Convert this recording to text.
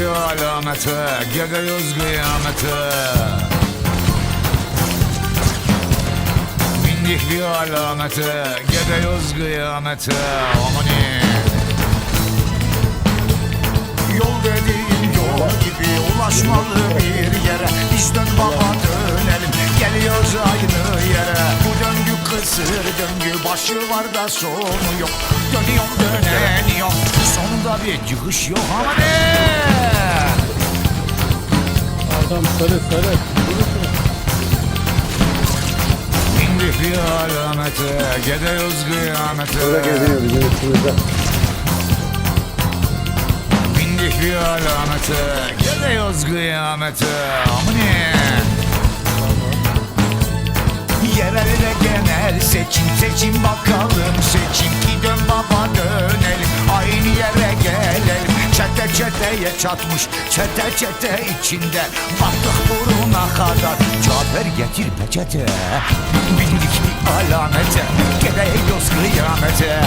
alamete Gidiyoruz kıyamete. Bindik bir alamete Gidiyoruz kıyamete. Amanin Yol dediğin yol gibi ulaşmalı bir yere. Biz dön baba dönelim geliyoruz aynı yere. Bu döngü kısır döngü başı var da sonu yok. Dönüyorum döneniyorum sonunda bir çıkış yok ama Adam sarı sarı. Bindik bir alamete gidiyoruz kıyamete Burada geziniyor bizim üstümüzde. Bindik bir alamete Gidiyoruz kıyamete çeteye çatmış Çete çete içinde. Battık buruna kadar Cafer getir peçete. Bindik alamete Gidiyoruz kıyamete